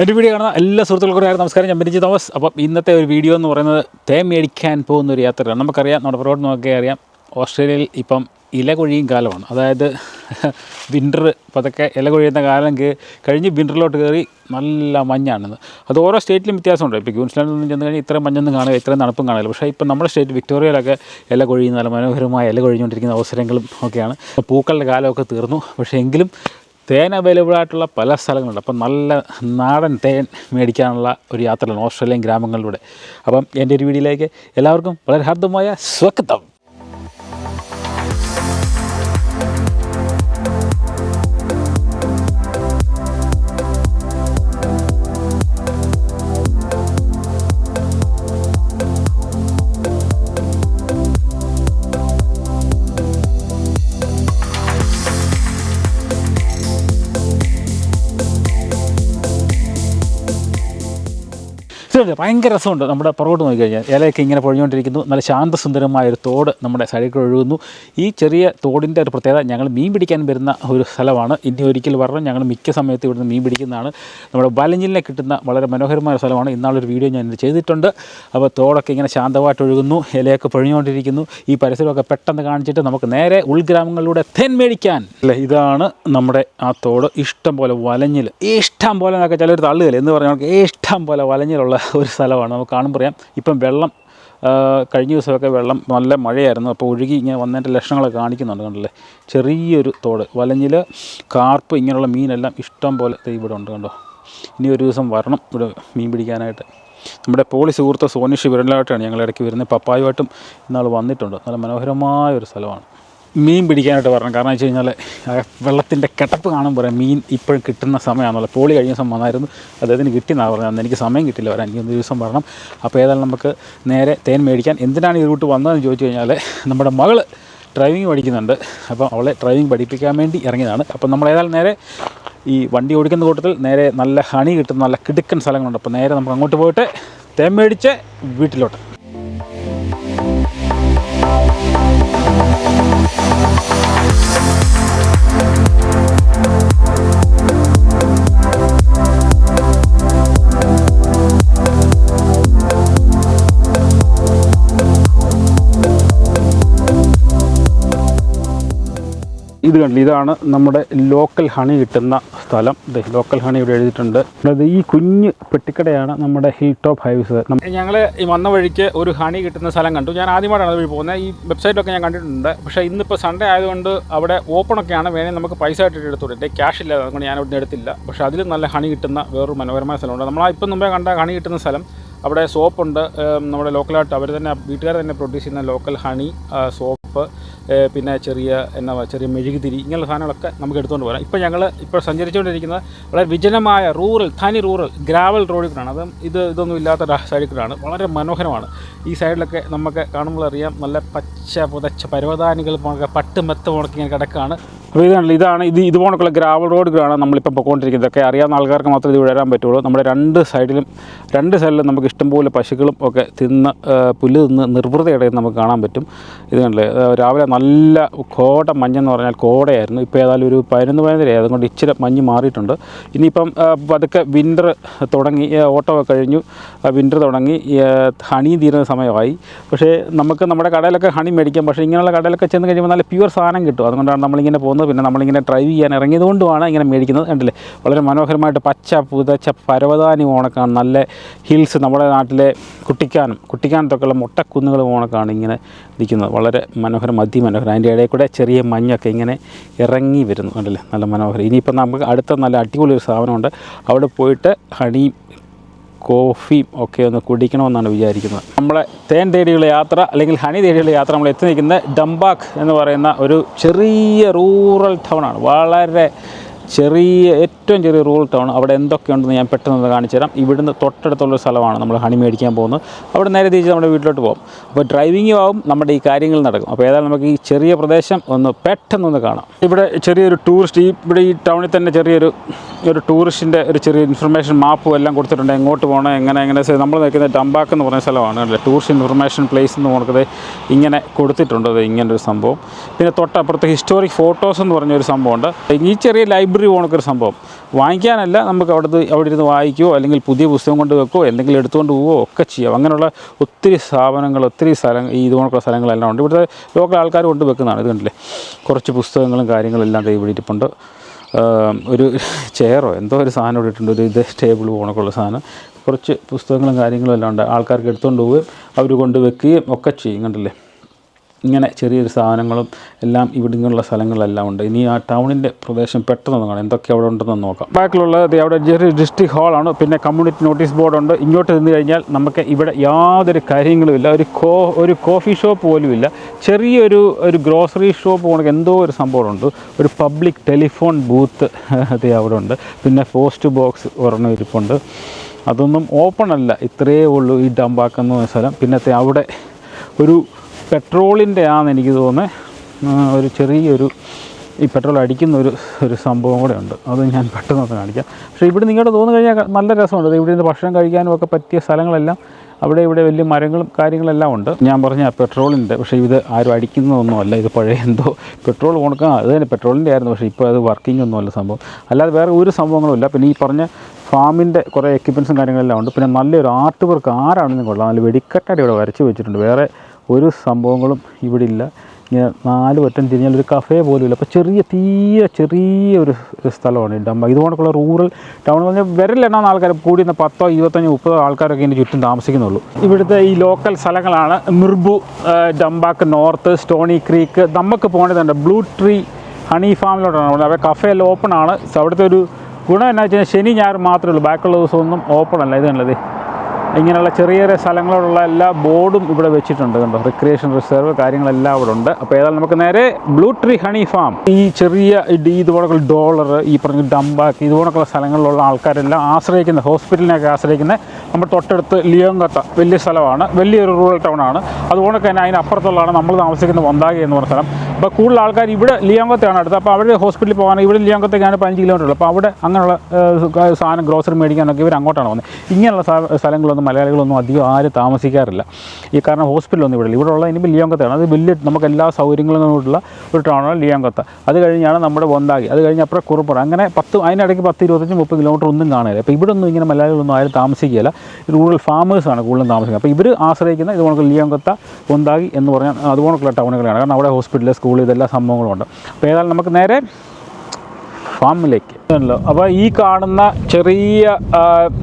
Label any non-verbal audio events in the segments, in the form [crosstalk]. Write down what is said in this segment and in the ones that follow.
എന്റെ വീഡിയോ കാണുന്ന എല്ലാ സുഹൃത്തുക്കൾക്കും നമസ്കാരം. ഞാൻ ബെനിജി തോമസ്. അപ്പം ഇന്നത്തെ ഒരു വീഡിയോ എന്ന് പറയുന്നത് തേൻ മേടിക്കാൻ പോകുന്ന ഒരു യാത്രയാണ്. നമുക്കറിയാം നമ്മുടെ റോഡ് നോക്കിയാൽ അറിയാം. ഓസ്ട്രേലിയയിൽ ഇപ്പം ഇല കൊഴിയും കാലമാണ്. അതായത് [laughs] വിന്റർ പതൊക്കെ ഇല കൊഴിയുന്ന കാലം കഴിഞ്ഞ് വിന്ററിലോട്ട് കയറി നല്ല മഞ്ഞാണെന്ന് അത് ഓരോ സ്റ്റേറ്റിലും വ്യത്യാസമുണ്ട്. ഇപ്പോൾ ക്യൂൻസ്ലാൻഡിൽ ചെന്ന് കഴിഞ്ഞാൽ ഇത്രയും മഞ്ഞൊന്നും കാണുക ഇത്രയും തണുപ്പും കാണില്ല പക്ഷേ ഇപ്പം നമ്മുടെ സ്റ്റേറ്റ് വിക്ടോറിയയിലൊക്കെ ഇല കൊഴിയുന്ന നല്ല മനോഹരമായ ഇല കൊഴിഞ്ഞുകൊണ്ടിരിക്കുന്ന അവസരങ്ങളും ഒക്കെയാണ്. പൂക്കളുടെ കാലമൊക്കെ തീർന്നു. പക്ഷേ എങ്കിലും തേൻ അവൈലബിൾ ആയിട്ടുള്ള പല സ്ഥലങ്ങളുണ്ട്. അപ്പം നല്ല നാടൻ തേൻ മേടിക്കാനുള്ള ഒരു യാത്രയാണ് ഓസ്ട്രേലിയൻ ഗ്രാമങ്ങളിലൂടെ. അപ്പം എന്റെ ഒരു വീഡിയോയിലേക്ക് എല്ലാവർക്കും വളരെ ഹാർദമായ സ്വാഗതം. ഇതുണ്ട് ഭയങ്കര രസമുണ്ട്. നമ്മുടെ പുറകോട്ട് നോക്കിക്കഴിഞ്ഞാൽ ഇലയൊക്കെ ഇങ്ങനെ പൊഴിഞ്ഞുകൊണ്ടിരിക്കുന്നു. നല്ല ശാന്തസുന്ദരമായ ഒരു തോട് നമ്മുടെ സൈഡിൽ ഒഴുകുന്നു. ഈ ചെറിയ തോടിന്റെ ഒരു പ്രത്യേകത ഞങ്ങൾ മീൻ പിടിക്കാൻ വരുന്ന ഒരു സ്ഥലമാണ്. ഇനി ഒരിക്കൽ പറഞ്ഞു ഞങ്ങൾ മിക്ക സമയത്ത് ഇവിടുന്ന് മീൻ പിടിക്കുന്നതാണ്. നമ്മുടെ വലഞ്ഞിലിനെ കിട്ടുന്ന വളരെ മനോഹരമായ ഒരു സ്ഥലമാണ്. ഇന്നാളൊരു വീഡിയോ ഞാൻ ചെയ്തിട്ടുണ്ട്. അപ്പോൾ തോടൊക്കെ ഇങ്ങനെ ശാന്തമായിട്ട് ഒഴുകുന്നു. ഇലയൊക്കെ പൊഴിഞ്ഞുകൊണ്ടിരിക്കുന്നു. ഈ പരിസരമൊക്കെ പെട്ടെന്ന് കാണിച്ചിട്ട് നമുക്ക് നേരെ ഉൾഗ്രാമങ്ങളിലൂടെ തെന്മേടിക്കാൻ മേടിക്കാൻ. അല്ലേ? ഇതാണ് നമ്മുടെ ആ തോട്. ഇഷ്ടം പോലെ വലഞ്ഞിൽ ഇഷ്ടം പോലെ എന്നൊക്കെ ചിലർ തള്ളുകയില്ല? എന്ന് പറഞ്ഞാൽ ഇഷ്ടം പോലെ വലഞ്ഞിലുള്ള ഒരു സ്ഥലമാണ്. നമുക്ക് കാണുമ്പോൾ അറിയാം. ഇപ്പം വെള്ളം കഴിഞ്ഞ ദിവസമൊക്കെ വെള്ളം നല്ല മഴയായിരുന്നു. അപ്പോൾ ഒഴുകി ഇങ്ങനെ വന്നതിന്റെ ലക്ഷണങ്ങളൊക്കെ കാണിക്കുന്നുണ്ട് കണ്ടല്ലേ? ചെറിയൊരു തോട്. വലഞ്ഞിൽ കാർപ്പ് ഇങ്ങനെയുള്ള മീനെല്ലാം ഇഷ്ടം പോലെ ഇവിടെ ഉണ്ട് കണ്ടോ? ഇനി ഒരു ദിവസം വരണം ഇവിടെ മീൻ പിടിക്കാനായിട്ട്. നമ്മുടെ പോളി സുഹൃത്ത് സോനിഷ് വിരലായിട്ടാണ് ഞങ്ങൾ ഇടയ്ക്ക് വരുന്നത്. പപ്പായുമായിട്ടും ഇന്നാൾ വന്നിട്ടുണ്ട്. നല്ല മനോഹരമായ ഒരു സ്ഥലമാണ്. മീൻ പിടിക്കാനായിട്ട് പറഞ്ഞു കാരണം വെച്ച് കഴിഞ്ഞാൽ വെള്ളത്തിന്റെ കിടപ്പ് പറയാം മീൻ ഇപ്പോഴും കിട്ടുന്ന സമയമാണല്ലോ പോളി കഴിഞ്ഞ ദിവസം വന്നായിരുന്നു അദ്ദേഹത്തിന് കിട്ടിയെന്നാണ് പറഞ്ഞത്. അന്ന് എനിക്ക് സമയം കിട്ടില്ല വരാൻ. എനിക്ക് ഒരു ദിവസം വരണം. അപ്പോൾ ഏതായാലും നമുക്ക് നേരെ തേൻ മേടിക്കാൻ. എന്തിനാണ് ഈ റൂട്ട് വന്നതെന്ന് ചോദിച്ചു കഴിഞ്ഞാൽ നമ്മുടെ മകൾ ഡ്രൈവിംഗ് പഠിക്കുന്നുണ്ട്. അപ്പോൾ അവളെ ഡ്രൈവിംഗ് പഠിപ്പിക്കാൻ വേണ്ടി ഇറങ്ങിയതാണ്. അപ്പോൾ നമ്മൾ ഏതായാലും നേരെ ഈ വണ്ടി ഓടിക്കുന്ന കൂട്ടത്തിൽ നേരെ നല്ല ഹണി കിട്ടുന്ന നല്ല കിടുക്കൻ സ്ഥലങ്ങളുണ്ട്. അപ്പോൾ നേരെ നമുക്ക് അങ്ങോട്ട് പോയിട്ട് തേൻ മേടിച്ച് വീട്ടിലോട്ട്. ഇത് കണ്ടില്ല? ഇതാണ് നമ്മുടെ ലോക്കൽ ഹണി കിട്ടുന്ന സ്ഥലം. ദേ ലോക്കൽ ഹണി ഇവിടെ എഴുതിയിട്ടുണ്ട്. അതായത് ഈ കുഞ്ഞ് പെട്ടിക്കടയാണ് നമ്മുടെ ഹിൽ ടോപ്പ് ഹൈവേസ് ഞങ്ങൾ ഈ വന്ന വഴിക്ക് ഒരു ഹണി കിട്ടുന്ന സ്ഥലം കണ്ടു. ഞാൻ ആദ്യമായിട്ടാണ് അത് വഴി പോകുന്നത്. ഈ വെബ്സൈറ്റിലൊക്കെ ഞാൻ കണ്ടിട്ടുണ്ട്. പക്ഷേ ഇന്നിപ്പോൾ സൺഡേ ആയതുകൊണ്ട് അവിടെ ഓപ്പൺ ഒക്കെയാണ്. വേണേൽ നമുക്ക് പൈസ ആയിട്ട് എടുത്തോളൂ എന്റെ ക്യാഷ് ഇല്ല അതുകൊണ്ട് ഞാൻ അവിടെ എടുത്തില്ല. പക്ഷേ അതിൽ നല്ല ഹണി കിട്ടുന്ന വേറൊരു മനോഹരമായ സ്ഥലമുണ്ട്. നമ്മൾ ഇപ്പം മുമ്പേ കണ്ട ഹണി കിട്ടുന്ന സ്ഥലം അവിടെ സോപ്പുണ്ട്. നമ്മുടെ ലോക്കലായിട്ട് അവർ തന്നെ വീട്ടുകാർ തന്നെ പ്രൊഡ്യൂസ് ചെയ്യുന്ന ലോക്കൽ ഹണി സോപ്പ് പിന്നെ ചെറിയ എന്നാ ചെറിയ മെഴുകുതിരി ഇങ്ങനെയുള്ള സാധനങ്ങളൊക്കെ നമുക്ക് എടുത്തുകൊണ്ട് പോരാം. ഇപ്പോൾ ഞങ്ങൾ ഇപ്പോൾ സഞ്ചരിച്ചുകൊണ്ടിരിക്കുന്നത് വളരെ വിജനമായ റൂറൽ തനി റൂറൽ ഗ്രാവൽ റോഡിൽ കൂടാണ് അതും ഇത് ഇതൊന്നും ഇല്ലാത്ത സൈഡിൽ വളരെ മനോഹരമാണ്. ഈ സൈഡിലൊക്കെ നമുക്ക് കാണുമ്പോൾ അറിയാം നല്ല പച്ച പുതച്ച പരവതാനികൾ പട്ട് മെത്ത ഇങ്ങനെ കിടക്കുകയാണ് അപ്പോൾ ഇതാണല്ലോ ഇതാണ് ഇത് ഇതുപോലൊക്കെയുള്ള ഗ്രാവൽ റോഡുകളാണ് നമ്മളിപ്പോൾ പൊയ്ക്കൊണ്ടിരിക്കുന്നത് ഇതൊക്കെ അറിയാവുന്ന ആൾക്കാർക്ക് മാത്രമേ ഇത് വിടരാൻ പറ്റുള്ളൂ. നമ്മുടെ രണ്ട് സൈഡിലും രണ്ട് സൈഡിലും നമുക്ക് ഇഷ്ടംപോലെ പശുക്കളും ഒക്കെ തിന്ന് പുല്ല് തിന്ന് നിർവൃതയുടെ നമുക്ക് കാണാൻ പറ്റും. ഇത് കണ്ടില്ലേ രാവിലെ നല്ല കോട മഞ്ഞെന്ന് പറഞ്ഞാൽ കോടയായിരുന്നു. ഇപ്പോൾ ഏതായാലും ഒരു പതിനൊന്ന് പതിനൊന്നര അതുകൊണ്ട് ഇച്ചിരി മഞ്ഞ് മാറിയിട്ടുണ്ട്. ഇനിയിപ്പം പതുക്കെ വിന്റർ തുടങ്ങി ഓട്ടോ കഴിഞ്ഞു. വിന്റർ തുടങ്ങി ഹണി തീരുന്ന സമയമായി. പക്ഷേ നമുക്ക് നമ്മുടെ കടയിലൊക്കെ ഹണി മേടിക്കാം. പക്ഷേ ഇങ്ങനെയുള്ള കടയിലൊക്കെ ചെന്ന് കഴിയുമ്പോൾ നല്ല പ്യുവർ സാധനം കിട്ടും. അതുകൊണ്ടാണ് നമ്മളിങ്ങനെ പോകുന്നത്. പിന്നെ നമ്മളിങ്ങനെ ഡ്രൈവ് ചെയ്യാൻ ഇറങ്ങിയതുകൊണ്ടുമാണ് ഇങ്ങനെ മേടിക്കുന്നത്. കണ്ടില്ലേ? വളരെ മനോഹരമായിട്ട് പച്ച പുതച്ച പരവതാനി ഓണക്കാണ്. നല്ല ഹിൽസ് നമ്മുടെ നാട്ടിലെ കുട്ടിക്കാനം കുട്ടിക്കാനത്തൊക്കെയുള്ള മുട്ടക്കുന്നുകൾ ഓണക്കാണ് ഇങ്ങനെ നിൽക്കുന്നത് വളരെ മനോഹരം അതിമനോഹരം. അതിന്റെ ഇടയിൽ കൂടെ ചെറിയ മഞ്ഞൊക്കെ ഇങ്ങനെ ഇറങ്ങി വരുന്നു. കണ്ടില്ലേ? നല്ല മനോഹരം. ഇനിയിപ്പോൾ നമുക്ക് അടുത്ത നല്ല അടിപൊളി ഒരു സാധനമുണ്ട്. അവിടെ പോയിട്ട് ഹണിയും കോഫിയും ഒക്കെ ഒന്ന് കുടിക്കണമെന്നാണ് വിചാരിക്കുന്നത്. നമ്മളെ തേൻ തേടിയുള്ള യാത്ര അല്ലെങ്കിൽ ഹണി തേടിയുള്ള യാത്ര നമ്മൾ എത്തി നിൽക്കുന്നത് ഡംബാക്ക് എന്ന് പറയുന്ന ഒരു ചെറിയ റൂറൽ ടൗണാണ് വളരെ ചെറിയ ഏറ്റവും ചെറിയ റൂൾ ടൗൺ അവിടെ എന്തൊക്കെയുണ്ടെന്ന് ഞാൻ പെട്ടെന്ന് കാണിച്ചു തരാം ഇവിടുന്ന് തൊട്ടടുത്തുള്ള ഒരു സ്ഥലമാണ് നമ്മൾ ഹണി മേടിക്കാൻ പോകുന്നത്. അവിടെ നേരെ തിരിച്ച് നമ്മുടെ വീട്ടിലോട്ട് പോകും അപ്പോൾ ഡ്രൈവിങ്ങും ആവും നമ്മുടെ ഈ കാര്യങ്ങൾ നടക്കും. അപ്പോൾ ഏതായാലും നമുക്ക് ഈ ചെറിയ പ്രദേശം ഒന്ന് പെട്ടെന്നൊന്ന് കാണാം. ഇവിടെ ചെറിയൊരു ടൂറിസ്റ്റ് ഈ ഇവിടെ ഈ ടൗണിൽ തന്നെ ചെറിയൊരു ഒരു ടൂറിസ്റ്റിന്റെ ഒരു ചെറിയ ഇൻഫർമേഷൻ മാപ്പും എല്ലാം കൊടുത്തിട്ടുണ്ട്. എങ്ങോട്ട് പോകണം എങ്ങനെ എങ്ങനെ. നമ്മൾ നിൽക്കുന്ന ഡംബാക്ക് എന്ന് പറഞ്ഞ സ്ഥലമാണ്. അല്ലേ? ടൂറിസ്റ്റ് ഇൻഫർമേഷൻ പ്ലേസ് എന്ന് പറഞ്ഞത് ഇങ്ങനെ കൊടുത്തിട്ടുണ്ട്. ഇങ്ങനൊരു ഇങ്ങനെ സംഭവം. പിന്നെ തൊട്ടപ്പുറത്ത് ഹിസ്റ്റോറിക് ഫോട്ടോസ് എന്ന് പറഞ്ഞൊരു സംഭവമുണ്ട്. ഈ ചെറിയ ലൈബ്രറി ലൈബ്രറി പോണക്കൊരു സംഭവം. വാങ്ങിക്കാനല്ല നമുക്ക് അവിടുത്തെ അവിടെ ഇരുന്ന് വായിക്കുകയോ അല്ലെങ്കിൽ പുതിയ പുസ്തകം കൊണ്ട് വെക്കുകയോ എന്തെങ്കിലും എടുത്തുകൊണ്ട് പോവുകയോ ഒക്കെ ചെയ്യാം. അങ്ങനെയുള്ള ഒത്തിരി സ്ഥാപനങ്ങൾ ഒത്തിരി സ്ഥലം ഈ ഇതുപോലുള്ള സ്ഥലങ്ങളെല്ലാം ഉണ്ട്. ഇവിടുത്തെ ലോക്കൽ ആൾക്കാർ കൊണ്ട് വെക്കുന്നതാണ്. ഇത് കണ്ടില്ലേ? കുറച്ച് പുസ്തകങ്ങളും കാര്യങ്ങളെല്ലാം ദൈവം ഇവിടെ ഒരു ചെയറോ എന്തോ ഒരു സാധനം ഇവിടെ ഇട്ടുണ്ട് ഒരു ഇത് ടേബിൾ പോണക്കുള്ള സാധനം. കുറച്ച് പുസ്തകങ്ങളും കാര്യങ്ങളും എല്ലാം ഉണ്ട്. ആൾക്കാർക്ക് എടുത്തുകൊണ്ട് പോവുകയും അവർ കൊണ്ട് വെക്കുകയും ഒക്കെ ചെയ്യും. കണ്ടില്ലേ? ഇങ്ങനെ ചെറിയൊരു സാധനങ്ങളും എല്ലാം ഇവിടെ ഇങ്ങനെയുള്ള സ്ഥലങ്ങളെല്ലാം ഉണ്ട്. ഇനി ആ ടൗണിന്റെ പ്രദേശം പെട്ടെന്ന് കാണാം എന്തൊക്കെ അവിടെ ഉണ്ടെന്ന് നോക്കാം. ബാക്കിലുള്ളത് അവിടെ ചെറിയ ഡിസ്ട്രിക്ട് ഹാളാണ്. പിന്നെ കമ്മ്യൂണിറ്റി നോട്ടീസ് ബോർഡുണ്ട്. ഇങ്ങോട്ട് നിന്ന് കഴിഞ്ഞാൽ നമുക്ക് ഇവിടെ യാതൊരു കാര്യങ്ങളുമില്ല. ഒരു കോ ഒരു കോഫി ഷോപ്പ് പോലും ഇല്ല ചെറിയൊരു ഒരു ഗ്രോസറി ഷോപ്പ് പോകണമെങ്കിൽ എന്തോ ഒരു സംഭവമുണ്ട്. ഒരു പബ്ലിക് ടെലിഫോൺ ബൂത്ത് [laughs] അത് അവിടെ ഉണ്ട്. പിന്നെ പോസ്റ്റ് ബോക്സ് ഒരെണ്ണം ഇരിപ്പുണ്ട്. അതൊന്നും ഓപ്പൺ അല്ല. ഇത്രയേ ഉള്ളൂ ഈ ഡമ്പാക്കുന്ന സ്ഥലം. പിന്നത്തെ അവിടെ ഒരു പെട്രോളിന്റെ ആണെന്ന് എനിക്ക് തോന്നുന്നത് ഒരു ചെറിയൊരു ഈ പെട്രോൾ അടിക്കുന്ന ഒരു ഒരു സംഭവം കൂടെ ഉണ്ട്. അത് ഞാൻ പെട്ടെന്ന് ഒന്ന് കാണിക്കാം. പക്ഷേ ഇവിടെ നിങ്ങളുടെ തോന്നു കഴിഞ്ഞാൽ നല്ല രസമുണ്ട്. ഇവിടെ നിന്ന് ഭക്ഷണം കഴിക്കാനും ഒക്കെ പറ്റിയ സ്ഥലങ്ങളെല്ലാം അവിടെ ഇവിടെ വലിയ മരങ്ങളും കാര്യങ്ങളെല്ലാം ഉണ്ട്. ഞാൻ പറഞ്ഞ പെട്രോളിന്റെ പക്ഷേ ഇത് ആരും അടിക്കുന്നതൊന്നുമല്ല. ഇത് പഴയ എന്തോ പെട്രോൾ കൊടുക്കാൻ അത് തന്നെ പെട്രോളിന്റെ ആയിരുന്നു. പക്ഷേ ഇപ്പോൾ അത് വർക്കിംഗ് ഒന്നുമല്ല സംഭവം. അല്ലാതെ വേറെ ഒരു സംഭവങ്ങളും ഇല്ല. പിന്നെ ഈ പറഞ്ഞ ഫാമിന്റെ കുറേ എക്യുപ്മെൻസും കാര്യങ്ങളെല്ലാം ഉണ്ട്. പിന്നെ നല്ലൊരു ആർട്ട് വർക്ക് ആരാണെന്നും കൊള്ളാം. നല്ല വെടിക്കെട്ടായിട്ട് ഇവിടെ വരച്ച് വെച്ചിട്ടുണ്ട്. വേറെ ഒരു സംഭവങ്ങളും ഇവിടെ ഇല്ല ഇങ്ങനെ നാല് വട്ടം തിരിഞ്ഞാൽ ഒരു കഫേ പോലും ഇല്ല അപ്പോൾ ചെറിയ തീരെ ചെറിയ ഒരു സ്ഥലമാണ് ഈ ഡമ്പ ഇതുകൊണ്ടൊക്കെയുള്ള റൂറൽ ടൗൺ എന്ന് പറഞ്ഞാൽ വിരലെണ്ണാൻ ആൾക്കാർ കൂടി നിന്ന് പത്തോ ഇരുപത്തഞ്ചോ മുപ്പതോ ആൾക്കാരൊക്കെ ഇതിന്റെ ചുറ്റും താമസിക്കുന്നുള്ളൂ. ഇവിടുത്തെ ഈ ലോക്കൽ സ്ഥലങ്ങളാണ് Mirboo Dumbalk North Stony Creek നമുക്ക് പോകേണ്ടതുണ്ട് ബ്ലൂ ട്രീ ഹണി ഫാമിലോട്ടാണ് പോകുന്നത് അപ്പോൾ കഫേ എല്ലാം ഓപ്പൺ ആണ്. അവിടുത്തെ ഒരു ഗുണം എന്നാ വെച്ചാൽ ശനി ഞായർ മാത്രമേ ഉള്ളൂ. ബാക്കിയുള്ള ദിവസമൊന്നും ഓപ്പൺ അല്ല. ഇത് കണ്ടത് ഇങ്ങനെയുള്ള ചെറിയ ചെറിയ സ്ഥലങ്ങളോടുള്ള എല്ലാ ബോർഡും ഇവിടെ വെച്ചിട്ടുണ്ട് കണ്ടോ? റിക്രിയേഷൻ റിസർവ് കാര്യങ്ങളെല്ലാം അവിടെ ഉണ്ട്. അപ്പോൾ ഏതായാലും നമുക്ക് നേരെ ബ്ലൂ ട്രീ ഹണി ഫാം ഈ ചെറിയ ഇടി ഇതുപോലുള്ള ഡോളർ ഈ പറഞ്ഞ ഡംബാക്ക് ഇതുപോലുള്ള സ്ഥലങ്ങളിലുള്ള ആൾക്കാരെല്ലാം ആശ്രയിക്കുന്ന ഹോസ്പിറ്റലിനെയൊക്കെ ആശ്രയിക്കുന്ന നമ്മൾ തൊട്ടടുത്ത് ലിയോങ്കത്ത വലിയ സ്ഥലമാണ്. വലിയൊരു റൂറൽ ടൗൺ ആണ്. അതുകൊണ്ട് തന്നെ അതിനപ്പുറത്തുള്ളതാണ് നമ്മൾ താമസിക്കുന്ന വന്താകി എന്ന് പറഞ്ഞ സ്ഥലം. അപ്പോൾ കൂടുതൽ ആൾക്കാർ ഇവിടെ ലിയാങ്കത്തെയാണ് അടുത്ത് അപ്പോൾ അവിടെ ഹോസ്പിറ്റലിൽ പോകാൻ ഇവിടെ ലിയാങ്കത്തേക്കാണ് പതിനഞ്ച് കിലോമീറ്റർ ഉള്ളൂ. അപ്പോൾ അവിടെ അങ്ങനെയുള്ള സാധനം ഗ്രോസറി മേടിക്കാനൊക്കെ ഇവർ അങ്ങോട്ടാണ് വന്നത് ഇങ്ങനെയുള്ള സ്ഥ- സ്ഥലങ്ങളൊന്നും മലയാളികളൊന്നും അധികം ആരും താമസിക്കാറില്ല. ഈ കാരണം ഹോസ്പിറ്റലൊന്നും ഇവിടെ ഇവിടെ ഉള്ള ഇനിയിപ്പോൾ ലിയോങ്കത്താണ് അത് വലിയ നമുക്ക് എല്ലാ സൗകര്യങ്ങളും ഒരു ടൗണാണ് ലിയാങ്കത്ത്. അത് കഴിഞ്ഞാണ് നമ്മുടെ വന്താകി അത് കഴിഞ്ഞ് അപ്പുറം കുറുപ്പുറം. അങ്ങനെ പത്ത് അതിനിടയ്ക്ക് പത്ത് ഇരുപത്തഞ്ച് മുപ്പത് കിലോമീറ്റർ ഒന്നും കാണില്ല അപ്പോൾ ഇവിടെ ഒന്നും ഇങ്ങനെ മലയാളികളൊന്നും ആരും താമസിക്കുകയില്ല. റൂറൽ ഫാമേഴ്സാണ് കൂടുതലും താമസിക്കുന്നത്. അപ്പോൾ ഇവർ ആശ്രയിക്കുന്ന ഇതുപോലെ ലിയാങ്കത്ത വന്താകി എന്ന് പറഞ്ഞാൽ അതുപോലുള്ള ടൗണുകളാണ് കാരണം അവിടെ ഹോസ്പിറ്റൽ സ്കൂൾ ഇതെല്ലാ ഇതെല്ലാം ഉണ്ട്. അപ്പോൾ ഏതായാലും നമുക്ക് നേരെ ഫാമിലേക്ക്. അപ്പോൾ ഈ കാണുന്ന ചെറിയ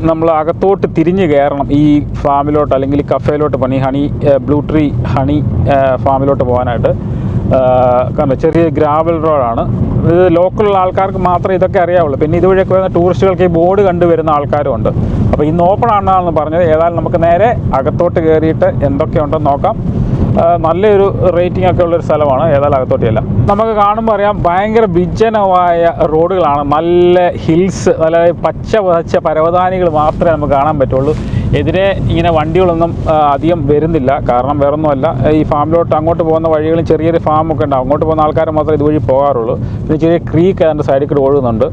നമ്മൾ അകത്തോട്ട് തിരിഞ്ഞ് കയറണം. ഈ ഫാമിലോട്ട് അല്ലെങ്കിൽ ഈ കഫേയിലോട്ട് പണി ഹണി ബ്ലൂ ട്രീ ഹണി ഫാമിലോട്ട് പോകാനായിട്ട് കാരണം ചെറിയ ഗ്രാവൽ റോഡാണ്. ഇത് ലോക്കലുള്ള ആൾക്കാർക്ക് മാത്രമേ ഇതൊക്കെ അറിയാവുള്ളൂ. പിന്നെ ഇതുവഴിയൊക്കെ വരുന്ന ടൂറിസ്റ്റുകൾക്ക് ഈ ബോർഡ് കണ്ടുവരുന്ന ആൾക്കാരും ഉണ്ട്. അപ്പോൾ ഇന്ന് ഓപ്പൺ ആണെന്നാണ് പറഞ്ഞത്. ഏതായാലും നമുക്ക് നേരെ അകത്തോട്ട് കയറിയിട്ട് എന്തൊക്കെയുണ്ടെന്ന് നോക്കാം. നല്ലൊരു റേറ്റിംഗ് ഒക്കെ ഉള്ളൊരു സ്ഥലമാണ്. ഏതായാലും അകത്തോട്ടിയല്ല. നമുക്ക് കാണുമ്പോൾ അറിയാം ഭയങ്കര വിജനമായ റോഡുകളാണ് നല്ല ഹിൽസ് നല്ല പച്ച പച്ച പരവതാനികൾ മാത്രമേ നമുക്ക് കാണാൻ പറ്റുള്ളൂ. എതിരെ ഇങ്ങനെ വണ്ടികളൊന്നും അധികം വരുന്നില്ല. കാരണം വേറൊന്നുമല്ല ഈ ഫാമിലോട്ട് അങ്ങോട്ട് പോകുന്ന വഴികളും ചെറിയൊരു ഫാമൊക്കെ ഉണ്ടാവും. അങ്ങോട്ട് പോകുന്ന ആൾക്കാർ മാത്രമേ ഇതുവഴി പോകാറുള്ളൂ. പിന്നെ ചെറിയ ക്രീക്ക് അതിന്റെ സൈഡിൽ കൂടെ ഒഴുകുന്നുണ്ട്.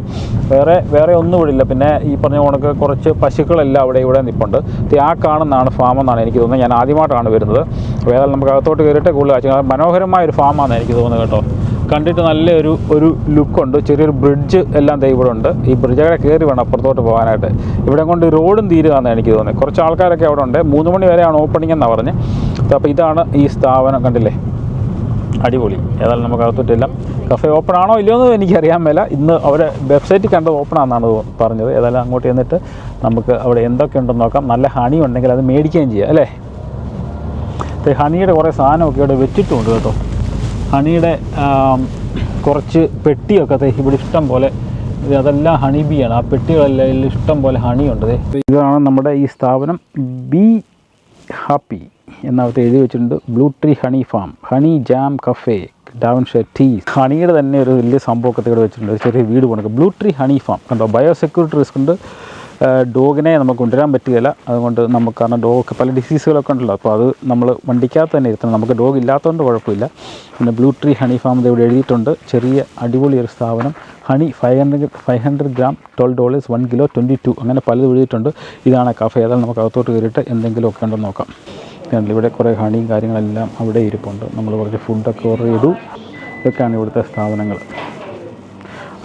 വേറെ വേറെ ഒന്നും ഇവിടില്ല. പിന്നെ ഈ പറഞ്ഞ കണക്ക് കുറച്ച് പശുക്കളെല്ലാം അവിടെ ഇവിടെ നിൽപ്പുണ്ട് ആ ഫാം എന്നാണ് എനിക്ക് തോന്നുന്നത്. ഞാൻ ആദ്യമായിട്ടാണ് വരുന്നത്. ഏതായാലും നമുക്ക് അകത്തോട്ട് കയറിയിട്ട് കൂടുതൽ മനോഹരമായ ഒരു ഫാമാണെന്ന് എനിക്ക് തോന്നുന്നത് കേട്ടോ. കണ്ടിട്ട് നല്ലൊരു ഒരു ലുക്കുണ്ട്. ചെറിയൊരു ബ്രിഡ്ജ് എല്ലാം ദേ ഇവിടെ ഉണ്ട് ഈ ബ്രിഡ്ജൊക്കെ കയറി വേണം അപ്പുറത്തോട്ട് പോകാനായിട്ട്. ഇവിടെ കൊണ്ട് റോഡും തീരുകയെന്ന് എനിക്ക് തോന്നുന്നത്. കുറച്ച് ആൾക്കാരൊക്കെ അവിടെ ഉണ്ട്. മൂന്ന് മണി വരെയാണ് ഓപ്പണിംഗ് എന്നാണ് പറഞ്ഞത് അപ്പോൾ ഇതാണ് ഈ സ്ഥാപനം കണ്ടില്ലേ? അടിപൊളി. ഏതായാലും നമുക്ക് അകത്തോട്ടില്ല കഫേ ഓപ്പൺ ആണോ ഇല്ലയോ എന്ന് എനിക്കറിയാൻ മേല. ഇന്ന് അവരെ വെബ്സൈറ്റ് കണ്ടത് ഓപ്പൺ ആണെന്നാണ് പറഞ്ഞത്. ഏതായാലും അങ്ങോട്ട് ചെന്നിട്ട് നമുക്ക് അവിടെ എന്തൊക്കെ ഉണ്ടെന്ന് നോക്കാം. നല്ല ഹണി ഉണ്ടെങ്കിൽ അത് മേടിക്കുകയും ചെയ്യാം അല്ലേ? ഹണിയുടെ കുറേ സാധനമൊക്കെ ഇവിടെ വെച്ചിട്ടുമുണ്ട് കേട്ടോ. ഹണിയുടെ കുറച്ച് പെട്ടിയൊക്കെ ഇവിടെ ഇഷ്ടം പോലെ അതെല്ലാം ഹണി ബി ആണ്. ആ പെട്ടികളെല്ലാം ഇഷ്ടം പോലെ ഹണിയുണ്ട്. ഇതാണ് നമ്മുടെ ഈ സ്ഥാപനം ബി ഹാപ്പി എന്നകത്ത് എഴുതി വെച്ചിട്ടുണ്ട്. Blue Tree Honey Farm honey jam cafe Devon tea. ഹണിയുടെ തന്നെ ഒരു വലിയ സംഭവമൊക്കെ ഇവിടെ വെച്ചിട്ടുണ്ട്. ഒരു ചെറിയ വീട് പോണക്ക്. Blue tree honey farm. കണ്ടോ? ബയോസെക്യൂരിറ്റി റിസ്ക് ഉണ്ട്. ഡോഗിനെ നമുക്ക് കൊണ്ടുവരാൻ പറ്റുകയില്ല. അതുകൊണ്ട് നമുക്ക് കാരണം ഡോഗ് പല ഡിസീസുകളൊക്കെ ഉണ്ടല്ലോ. അപ്പോൾ അത് നമ്മൾ വണ്ടിക്കകത്ത് തന്നെ ഇരുത്തണം. നമുക്ക് ഡോഗ് ഇല്ലാത്തതുകൊണ്ട് കുഴപ്പമില്ല. പിന്നെ ബ്ലൂ ട്രീ ഹണി ഫാം ഇവിടെ എഴുതിയിട്ടുണ്ട്. ചെറിയ അടിപൊളി ഒരു സ്ഥാപനം. Honey five hundred five hundred gram twelve dollars one kilo twenty two അങ്ങനെ പലതും എഴുതിയിട്ടുണ്ട്. ഇതാണ് കഫേ ഏതായാലും നമുക്ക് അകത്തോട്ട് കയറിയിട്ട് എന്തെങ്കിലുമൊക്കെ ഉണ്ടോ നോക്കാം. ഇവിടെ കുറേ ഹണിയും കാര്യങ്ങളെല്ലാം അവിടെ ഇരിപ്പുണ്ട്. നമ്മൾ കുറച്ച് ഫുഡൊക്കെ ഓർഡർ ചെയ്തു. ഇതൊക്കെയാണ് ഇവിടുത്തെ സ്ഥാപനങ്ങൾ.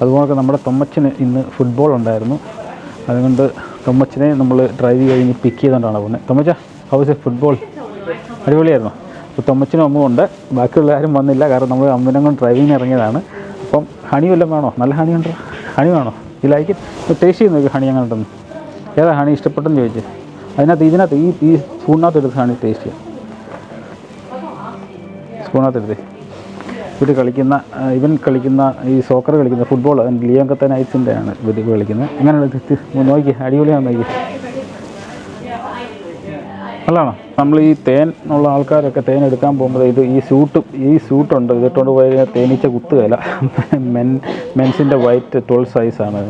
അതുപോലെ നമ്മുടെ തൊമ്മച്ചിന് ഇന്ന് ഫുട്ബോൾ ഉണ്ടായിരുന്നു. അതുകൊണ്ട് തൊമ്മച്ചനെ നമ്മൾ ഡ്രൈവ് കഴിഞ്ഞ് പിക്ക് ചെയ്തുകൊണ്ടാണ് പോകുന്നത് തൊമ്മച്ച ഹൗസ് ഫുട്ബോൾ അടിപൊളിയായിരുന്നു. അപ്പോൾ തൊമ്മച്ചനും അമ്മ ഉണ്ട്. ബാക്കിയുള്ള ആരും വന്നില്ല. കാരണം നമ്മൾ അമ്മനെ കൊണ്ട് ഡ്രൈവിങ്ങിന് ഇറങ്ങിയതാണ്. അപ്പം ഹണി വല്ലതും വേണോ? നല്ല ഹണി ഉണ്ടോ? ഹണി വേണോ? ലൈക്ക് ടേസ്റ്റ് ചെയ്ത് നോക്കി ഹണി അങ്ങനെ ഉണ്ടെന്ന് ഏതാ ഹണി ഇഷ്ടപ്പെട്ടെന്ന് ചോദിച്ചു. അതിനകത്ത് ഇതിനകത്ത് ഈ ഈ സ്പൂണിനകത്ത് എടുത്ത് ഹണി ടേസ്റ്റ് ചെയ്യാം. സ്പൂണിനകത്ത് ഇവർ കളിക്കുന്ന ഇവൻ കളിക്കുന്ന ഈ സോക്കർ കളിക്കുന്ന ഫുട്ബോൾ ലിയോങ്കത്തെ നൈറ്റ്സിന്റെ ആണ് ഇവർ കളിക്കുന്നത്. അങ്ങനെയുള്ള നോക്കി അടിപൊളിയാണ് നോക്കി. അല്ലാണോ നമ്മൾ ഈ തേൻ ഉള്ള ആൾക്കാരൊക്കെ തേൻ എടുക്കാൻ പോകുമ്പോൾ ഇത് ഈ സൂട്ട് ഈ സൂട്ടുണ്ട് ഇതിട്ടുകൊണ്ട് പോയി തേനീച്ച കുത്തുകയില്ല മെൻ മെൻസിന്റെ വൈറ്റ് ട്വൽവ് സൈസാണ്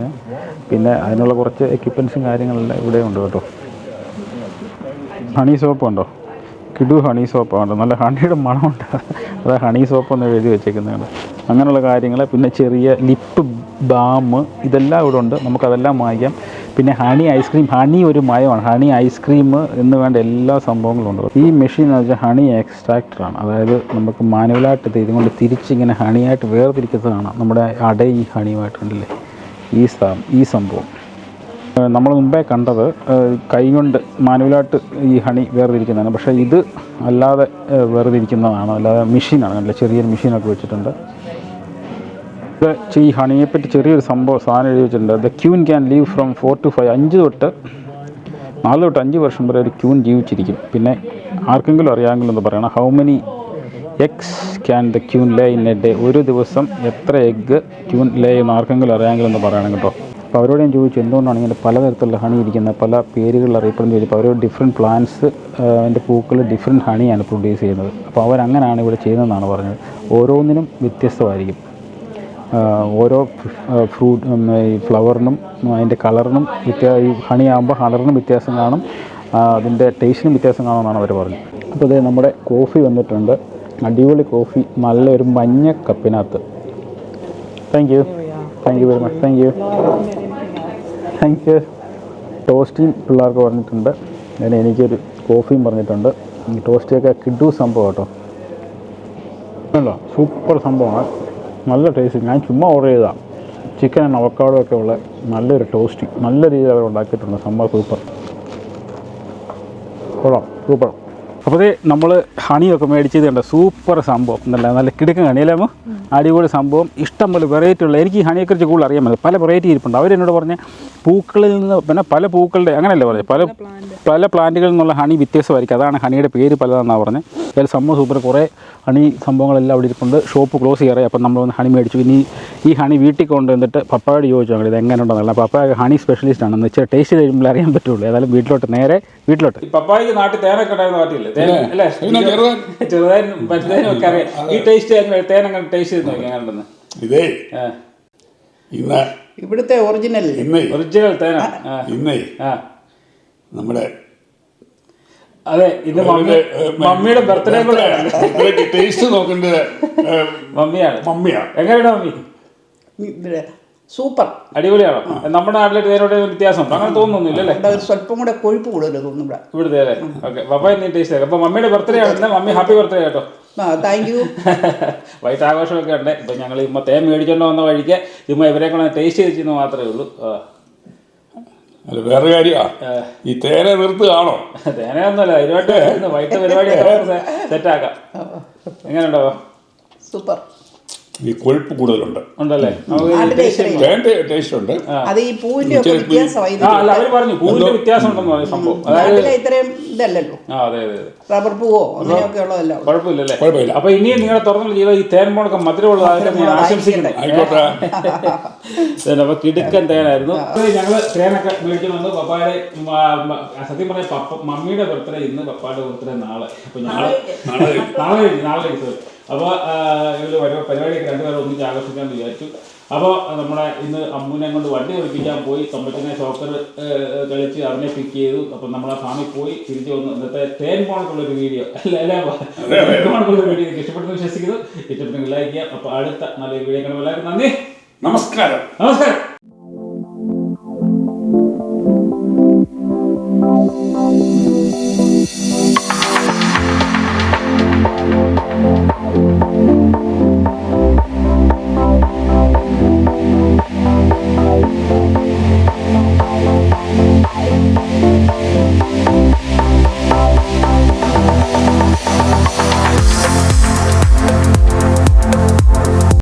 പിന്നെ അതിനുള്ള കുറച്ച് എക്യുപ്മെൻസും കാര്യങ്ങളെല്ലാം ഇവിടെ ഉണ്ട് കേട്ടോ. ഹണി സോപ്പ് ഉണ്ടോ? കിഡു ഹണി സോപ്പാണ്. നല്ല ഹണിയുടെ മണമുണ്ട്. അത് ഹണി സോപ്പ് എന്ന് എഴുതി വെച്ചേക്കുന്നതാണ്. അങ്ങനെയുള്ള കാര്യങ്ങൾ പിന്നെ ചെറിയ ലിപ്പ് ബാം ഇതെല്ലാം ഇവിടെ ഉണ്ട്. നമുക്കതെല്ലാം വാങ്ങിക്കാം. പിന്നെ ഹണി ഐസ്ക്രീം ഹണി ഒരു മയമാണ്. ഹണി ഐസ്ക്രീം എന്ന് വേണ്ട എല്ലാ സംഭവങ്ങളും ഉണ്ട്. ഈ മെഷീൻ എന്ന് വെച്ചാൽ ഹണി എക്സ്ട്രാക്ടറാണ് അതായത് നമുക്ക് മാനുവലായിട്ട് ഇത് കൊണ്ട് തിരിച്ചിങ്ങനെ ഹണിയായിട്ട് വേർതിരിക്കുന്നതാണ് നമ്മുടെ അട ഈ ഹണിയുമായിട്ടുണ്ടല്ലേ ഈ ഈ സംഭവം. നമ്മൾ മുമ്പേ കണ്ടത് കൈകൊണ്ട് മാനുവലായിട്ട് ഈ ഹണി വേർതിരിക്കുന്നതാണ്. പക്ഷേ ഇത് അല്ലാതെ വേർതിരിക്കുന്നതാണ്. അല്ലാതെ മെഷീനാണ്. നല്ല ചെറിയൊരു മെഷീനൊക്കെ വെച്ചിട്ടുണ്ട്. ഇത് ഈ ഹണിയെപ്പറ്റി ചെറിയൊരു സംഭവം സാധനം എഴുതി വെച്ചിട്ടുണ്ട്. The queen can leave from four two five അഞ്ച് തൊട്ട് നാല് തൊട്ട് അഞ്ച് വർഷം വരെ ഒരു ക്യൂൻ ജീവിച്ചിരിക്കും. പിന്നെ ആർക്കെങ്കിലും അറിയാമെങ്കിലും എന്ന് പറയണം. How many eggs can the queen lay in a day ഒരു ദിവസം എത്ര എഗ്ഗ് ക്യൂൻ ലേ എന്ന് ആർക്കെങ്കിലും അറിയാമെങ്കിലും എന്ന് പറയണം കേട്ടോ. അപ്പോൾ അവരോട് ഞാൻ ചോദിച്ചു എന്തുകൊണ്ടാണ് ഇങ്ങനെ പലതരത്തിലുള്ള ഹണി ഇരിക്കുന്നത്? പല പേരുകളിൽ അറിയപ്പെടുന്ന ചോദിച്ചപ്പോൾ അവരോട് ഡിഫറെന്റ് പ്ലാന്റ്സ് അതിന്റെ പൂക്കൾ ഡിഫറെന്റ് ഹണിയാണ് പ്രൊഡ്യൂസ് ചെയ്യുന്നത്. അപ്പോൾ അവരങ്ങനെയാണ് ഇവിടെ ചെയ്യുന്നതെന്നാണ് പറഞ്ഞത്. ഓരോന്നിനും വ്യത്യസ്തമായിരിക്കും. ഓരോ ഫ്രൂട്ട് ഈ ഫ്ലവറിനും അതിന്റെ കളറിനും വ്യത്യാ ഈ ഹണി ആകുമ്പോൾ കളറിനും വ്യത്യാസം കാണും. അതിന്റെ ടേസ്റ്റിനും വ്യത്യാസം കാണുമെന്നാണ് അവർ പറഞ്ഞത്. അപ്പോൾ ഇതേ നമ്മുടെ കോഫി വന്നിട്ടുണ്ട്. അടിപൊളി കോഫി നല്ലൊരു മഞ്ഞ കപ്പിനകത്ത് thank you thank you very much thank you thank you ടോസ്റ്റിയും പിള്ളേർക്ക് പറഞ്ഞിട്ടുണ്ട്. ഞാൻ എനിക്കൊരു കോഫിയും പറഞ്ഞിട്ടുണ്ട്. ടോസ്റ്റിയൊക്കെ കിഡു സംഭവം കേട്ടോ. അല്ല സൂപ്പർ സംഭവമാണ്. നല്ല ടേസ്റ്റ് ഞാൻ ചുമ്മാ ഓർഡർ ചെയ്തതാണ് ചിക്കൻ അവക്കാടോ ഒക്കെ ഉള്ള നല്ലൊരു ടോസ്റ്റ് നല്ല രീതിയിൽ അവർ ഉണ്ടാക്കിയിട്ടുണ്ട്. സംഭവം സൂപ്പർ കൊള്ളാം. സൂപ്പർ അപ്പോൾ നമ്മൾ ഹണിയൊക്കെ മേടിച്ചത് കണ്ട സൂപ്പർ സംഭവം. എന്നല്ല നല്ല കിടക്കൻ ഹണിയല്ലാമോ അടിപൊളി സംഭവം. ഇഷ്ടം പോലെ വെറൈറ്റി ഉള്ള എനിക്ക് ഈ ഹണിയെക്കുറിച്ച് കൂടുതൽ അറിയാൻ പറ്റില്ല. പല വെറൈറ്റി ഇരിപ്പുണ്ട്. അവരെന്നോട് പറഞ്ഞ പൂക്കളിൽ നിന്ന് പിന്നെ പല പൂക്കളുടെ അങ്ങനെയല്ലേ പറഞ്ഞത് പല പല പ്ലാന്റുകളിൽ നിന്നുള്ള ഹണി വ്യത്യസ്തമായിരിക്കും. അതാണ് ഹണിയുടെ പേര് പലതാണെന്നാണ് പറഞ്ഞത് അതിൽ സംഭവം സൂപ്പർ കുറേ ഹണി സംഭവങ്ങളെല്ലാം അവിടെ ഇരിപ്പുണ്ട്. ഷോപ്പ് ക്ലോസ് ചെയ്യാറേ അപ്പം നമ്മൾ വന്ന് ഹണി മേടിച്ചു. ഇനി ഈ ഹണി വീട്ടിൽ കൊണ്ടുവന്നിട്ട് പപ്പായോട് ചോദിച്ചു. അങ്ങനെ ഇത് എങ്ങനെ ഉണ്ടെന്നല്ല പപ്പായ ഹണി സ്പെഷ്യലിസ്റ്റ് ആണ്. എന്ന് വെച്ചാൽ ടേസ്റ്റ് കഴിയുമ്പോൾ അറിയാൻ പറ്റുള്ളൂ. ഏതായാലും വീട്ടിലോട്ട് നേരെ വീട്ടിലോട്ട്. പപ്പായ്ക്ക് നാട്ടിൽ തേനൊക്കെ ഉണ്ടായിരുന്ന നാട്ടില്ലേ [laughs] ഒക്കെ അറിയാം. ഈ ടേസ്റ്റ് ടേസ്റ്റ് ചെയ്ത് നോക്കി ഇതേ ഇന്ന് ഇവിടുത്തെ ഒറിജിനൽ ഇന്നേ ഒറിജിനൽ തേന. ഇന്നേ നമ്മുടെ അതെ ഇത് മമ്മി മമ്മിയുടെ ബർത്ത്ഡേ കൂടെ ടേസ്റ്റ് നോക്കേണ്ടത് മമ്മിയാണ്. മമ്മിയാണ്. എങ്ങനെയാണ് മമ്മി? സൂപ്പർ. അടിപൊളിയാണ്? നമ്മുടെ നാട്ടിലെ തേനോട് വ്യത്യാസം അങ്ങനെ തോന്നുന്നില്ല അല്ലേ? സ്വല്പം കൂടെ കൊഴുപ്പ് കൂടുതൽ തോന്നുന്നു ഇവിടെ. ഇവിടുത്തെ അല്ലേ? ഓക്കെ. പപ്പായ നീ ടേസ്റ്റ് അപ്പൊ മമ്മിയുടെ ബർത്ത്ഡേ ആണ് മമ്മി ഹാപ്പി ബർത്ത്ഡേ കേട്ടോ താങ്ക് യു വൈകിട്ട് ആഘോഷമൊക്കെ ഉണ്ട്. ഇപ്പൊ ഞങ്ങൾ ഇമ്മ തേൻ മേടിച്ചോണ്ട് വന്ന വഴിക്ക് ഇമ്മ ഇവരെ കൊണ്ട് ടേസ്റ്റ് ചെയ്തെന്ന് മാത്രമേ ഉള്ളൂ. അല്ല വേറെ കാര്യമാ ഈ തേനെ നിർത്തുകയാണോ? [laughs] തേനയൊന്നുമല്ല പരിപാടി വൈകിട്ട് പരിപാടി സെറ്റ് ആക്കാം. എങ്ങനെയുണ്ടോ? സൂപ്പർ. ഈ കൊഴുപ്പ് കൂടുതലുണ്ട്. ഉണ്ടല്ലേ? നമുക്ക് നാട്ടിലെ ഇത്രയും തേന്റെ ടേസ്റ്റ് ഉണ്ട്? അത് ഈ പൂവിന്റെ പറഞ്ഞു പൂവിന്റെ വ്യത്യാസം ഉണ്ടെന്ന് പറഞ്ഞു സംഭവം. അതായത് നാട്ടിലെ ഇത്രയും ഇതല്ലല്ലോ. ആ അതെ അതെ അതെ. റബ്ബർ പൂവോ അങ്ങനെയൊക്കെ ഉള്ളതല്ല. അവിടെ. കുഴപ്പമില്ലല്ലേ? കുഴപ്പമില്ല. അപ്പൊ ഇനിയും നിങ്ങളുടെ തുറന്നുള്ള ജീവിതം ഈ തേൻ മുളക്കം മധുരമുള്ളതായിട്ട് ഞാൻ ആയിക്കോട്ടെ. [laughs] ഇതല്ല, അപ്പൊ കിടുക്കൻ തേനായിരുന്നു. ഞങ്ങൾ തേനൊക്കെ വന്നു പപ്പായുടെ സത്യം പറഞ്ഞ പപ്പ മമ്മിയുടെ ബർത്ത്ഡേ ഇന്ന് പപ്പായുടെ ബർത്ത്ഡേ നാളെ. അപ്പൊ നാളെ നാളെ കഴിഞ്ഞു, നാളെ കഴിഞ്ഞു, ഇവർ അപ്പൊ ഇവർ രണ്ടു പരിപാടിയൊക്കെ രണ്ടുപേരും ഒന്നിച്ച് ആഘോഷിക്കാന്ന് വിചാരിച്ചു. അപ്പോൾ നമ്മുടെ ഇന്ന് അമ്മുവിനെ കൊണ്ട് വണ്ടി ഒളിപ്പിക്കാൻ പോയി. തൊമ്പറ്റിനെ ഷോക്കർ കളിച്ച് അവനെ പിക്ക് ചെയ്തു. അപ്പം നമ്മൾ ആ ഫാമിൽ പോയി. തിരിച്ചു വന്നു ഇന്നത്തെ തേൻ പോണക്കുള്ള ഒരു വീഡിയോ അല്ല അല്ല. തേൻ പോണക്കുള്ള വീഡിയോ ഇഷ്ടപ്പെട്ടു വിശ്വസിക്കുന്നു. ഇഷ്ടപ്പെട്ടെങ്കിൽ ലൈക്ക് ചെയ്യാം അപ്പോൾ അടുത്ത നല്ല വീഡിയോ കാണുമ്പോൾ എല്ലാവർക്കും നന്ദി. നമസ്കാരം. നമസ്കാരം.